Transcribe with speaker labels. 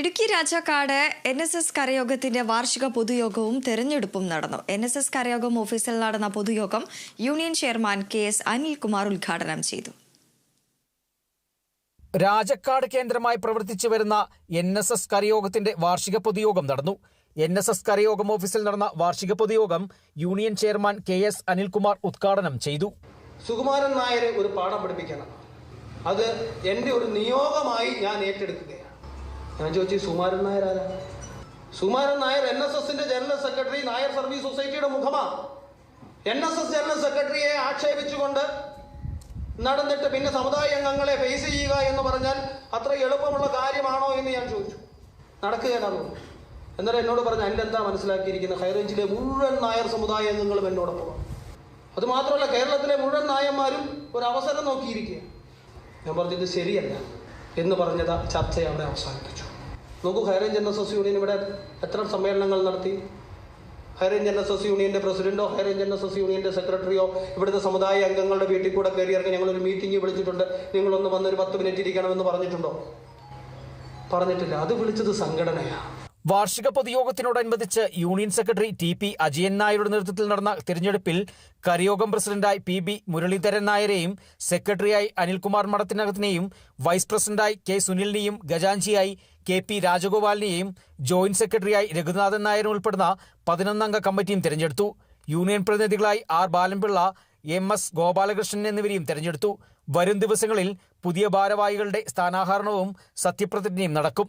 Speaker 1: Idukki Rajakkad N S S കരയോഗത്തിന്റെ വാർഷിക പൊതുയോഗവും തെരഞ്ഞെടുപ്പും നടന്നു. എൻ എസ് എസ് കരയോഗം ഓഫീസിൽ നടന്ന പൊതുയോഗം union chairman K S Anilkumar ഉദ്ഘാടനം ചെയ്തു.
Speaker 2: രാജക്കാട് കേന്ദ്രമായി പ്രവർത്തിച്ചു വരുന്ന എൻ എസ് എസ് കരയോഗത്തിന്റെ വാർഷിക പൊതുയോഗം നടന്നു. എൻ എസ് എസ് കരയോഗം ഓഫീസിൽ നടന്ന വാർഷിക പൊതുയോഗം union chairman K S Anilkumar ഉദ്ഘാടനം ചെയ്തു.
Speaker 3: സുകുമാരൻ നായരെ ഒരു പാഠം പഠിപ്പിക്കണം. അത് എന്റെ ഒരു നിയോഗമായി ഞാൻ ഏറ്റെടുക്കുകയാണ്. ഞാൻ ചോദിച്ചു സുമാരൻ നായർ ആരാ? സുമാരൻ നായർ എൻ എസ് എസിന്റെ ജനറൽ സെക്രട്ടറി നായർ സർവീസ് സൊസൈറ്റിയുടെ മുഖമാ. എൻ എസ് എസ് ജനറൽ സെക്രട്ടറിയെ ആക്ഷേപിച്ചുകൊണ്ട് നടന്നിട്ട് പിന്നെ സമുദായ അംഗങ്ങളെ ഫേസ് ചെയ്യുക എന്ന് പറഞ്ഞാൽ അത്ര എളുപ്പമുള്ള കാര്യമാണോ എന്ന് ഞാൻ ചോദിച്ചു. നടക്കുകയാണ് എന്നാലും എന്നോട് പറഞ്ഞു അതിലെന്താ മനസ്സിലാക്കിയിരിക്കുന്നത്? ഹൈറേഞ്ചിലെ മുഴുവൻ നായർ സമുദായ അംഗങ്ങളും എന്നോടൊപ്പം. അത് മാത്രമല്ല കേരളത്തിലെ മുഴുവൻ നായന്മാരും ഒരു അവസരം നോക്കിയിരിക്കുക ഞാൻ പറഞ്ഞത് ശരിയല്ല. എന്ന് പറഞ്ഞത് ചർച്ച അവിടെ അവസാനിപ്പിച്ചു. നോക്കൂ ഹൈറേഞ്ച് എസ് എസ് യൂണിയൻ ഇവിടെ എത്ര സമ്മേളനങ്ങൾ നടത്തി? ഹൈറേഞ്ച് എസ് എസ് യൂണിയന്റെ പ്രസിഡന്റോ ഹൈറേഞ്ച് എസ് എസ് യൂണിയന്റെ സെക്രട്ടറിയോ ഇവിടുത്തെ സമുദായ അംഗങ്ങളുടെ വീട്ടിൽ കൂടെ ഇറങ്ങി ഞങ്ങളൊരു മീറ്റിംഗ് വിളിച്ചിട്ടുണ്ട്. നിങ്ങളൊന്ന് വന്നൊരു പത്ത് മിനിറ്റ് ഇരിക്കണമെന്ന് പറഞ്ഞിട്ടുണ്ടോ? പറഞ്ഞിട്ടില്ല. അത് വിളിച്ചത് സംഘടനയാണ്.
Speaker 2: വാർഷിക പൊതുയോഗത്തിനോടനുബന്ധിച്ച് union secretary T P Ajayan നായരുടെ നേതൃത്വത്തിൽ നടന്ന തിരഞ്ഞെടുപ്പിൽ കരിയോഗം പ്രസിഡന്റായി പി ബി മുരളീധരൻ നായരെയും സെക്രട്ടറിയായി അനിൽകുമാർ മടത്തിനകത്തിനെയും വൈസ് പ്രസിഡന്റായി കെ സുനിലിനെയും ഗജാഞ്ചിയായി കെ പി രാജഗോപാലിനെയും ജോയിന്റ് സെക്രട്ടറിയായി രഘുനാഥൻ നായരും ഉൾപ്പെടുന്ന പതിനൊന്നംഗ കമ്മിറ്റിയും തിരഞ്ഞെടുത്തു. Union പ്രതിനിധികളായി R Balan Pillai M S Gopalakrishnan എന്നിവരെയും തെരഞ്ഞെടുത്തു. വരും ദിവസങ്ങളിൽ പുതിയ ഭാരവാഹികളുടെ സ്ഥാനാഹരണവും സത്യപ്രതിജ്ഞയും നടക്കും.